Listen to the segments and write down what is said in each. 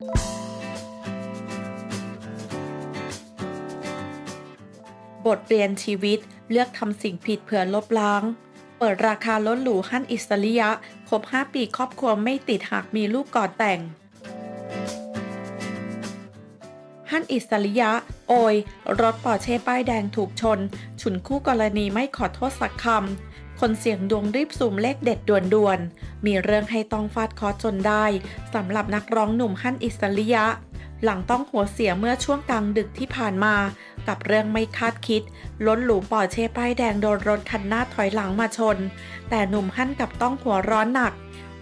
บทเรียนชีวิตเลือกทำสิ่งผิดเพื่อลบล้าง เปิดราคารถหรูฮั่นอิสริยะ ครบ 5 ปีครอบครัวไม่ติดหากมีลูกก่อนแต่งฮั่นอิสริยะ โอย รถปอร์เช่ป้ายแดงถูกชน ฉุนคู่กรณีไม่ขอโทษสักคำ คนเสี่ยงดวงรีบสุ่มเลขเด็ดด่วนๆ มีเรื่องให้ต้องฟาดคอจนได้สำหรับนักร้องหนุ่มฮั่นอิสริยะ หลังต้องหัวเสียเมื่อช่วงกลางดึกที่ผ่านมา กับเรื่องไม่คาดคิดรถหรูปอเช่ป้ายแดงโดนรถคันหน้าถอยหลังมาชน แต่หนุ่มฮั่นกับต้องหัวร้อนหนัก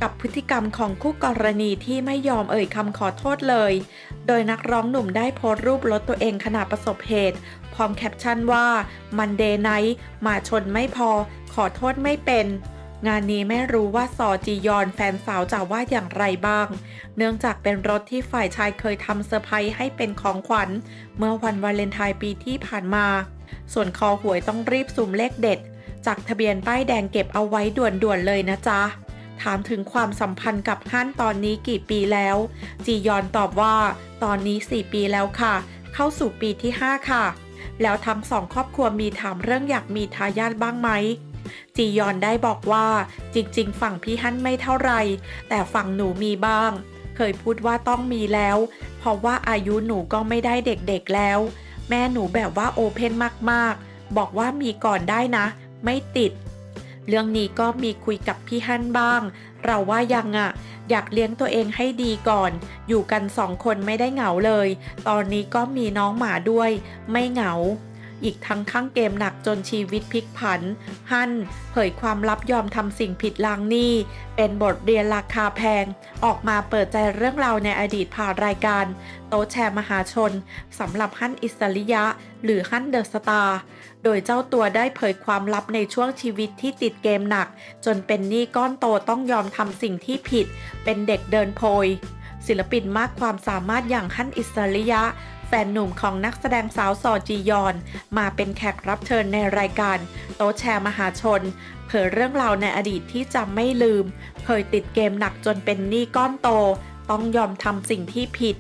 กับพฤติกรรมของคู่กรณีที่ไม่ยอมเอ่ยคำขอโทษเลย โดยนักร้องหนุ่มได้โพสต์รูปรถตัวเองขณะประสบเหตุ พร้อมแคปชั่นว่ามันเดย์ไนท์มาชนไม่พอ ขอโทษไม่เป็น งานนี้ไม่รู้ว่าซอจียอนแฟนสาวจะว่าอย่างไรบ้าง เนื่องจากเป็นรถที่ฝ่ายชายเคยทำเซอร์ไพรส์ให้เป็นของขวัญ เมื่อวันวาเลนไทน์ปีที่ผ่านมา ส่วนคอหวยต้องรีบสุ่มเลขเด็ด จากทะเบียนป้ายแดงเก็บเอาไว้ด่วนๆเลยนะจ๊ะถามถึงความสัมพันธ์กับฮั่นตอนนี้กี่ปีแล้ว จียอนตอบว่า ตอนนี้ 4 ปีแล้วค่ะ เข้าสู่ปีที่ 5 ค่ะ แล้วทั้งสองครอบครัวมีถามเรื่องอยากมีทายาทบ้างไหม จียอนได้บอกว่า จริง ๆ ฝั่งพี่ฮั่นไม่เท่าไร แต่ฝั่งหนูมีบ้าง เคยพูดว่าต้องมีแล้ว เพราะว่าอายุหนูก็ไม่ได้เด็กๆแล้ว แม่หนูแบบว่าโอเพนมากๆ บอกว่ามีก่อนได้นะ ไม่ติด เรื่องนี้ก็มีคุยกับพี่ฮั่นบ้าง เราว่ายังอะอยากเลี้ยงตัวเองให้ดีก่อน อยู่กันสองคนไม่ได้เหงาเลย ตอนนี้ก็มีน้องหมาด้วย ไม่เหงา อีกทั้งข้างเกมหนักจนชีวิตพลิกผัน ฮั่นเผยความลับยอมทำสิ่งผิดล้างหนี้ เป็นบทเรียนราคาแพง ออกมาเปิดใจเรื่องราวในอดีตผ่านรายการ โต๊ะแชร์มหาชนสำหรับฮั่นอิสริยะ หรือฮั่นเดอะสตาร์โดยเจ้าตัวได้เผยความลับในช่วงชีวิตที่ติดเกมหนัก จนเป็นหนี้ก้อนโตต้องยอมทำสิ่งที่ผิด เป็นเด็กเดินโพยศิลปินมากความสามารถอย่างฮั่นอิสริยะ แฟนหนุ่มของนักแสดงสาวซอจียอน มาเป็นแขกรับเชิญในรายการ โต๊ะแชร์มหาชน เผยเรื่องราวในอดีตที่จำไม่ลืม เคยติดเกมหนักจนเป็นหนี้ก้อนโต ต้องยอมทำสิ่งที่ผิด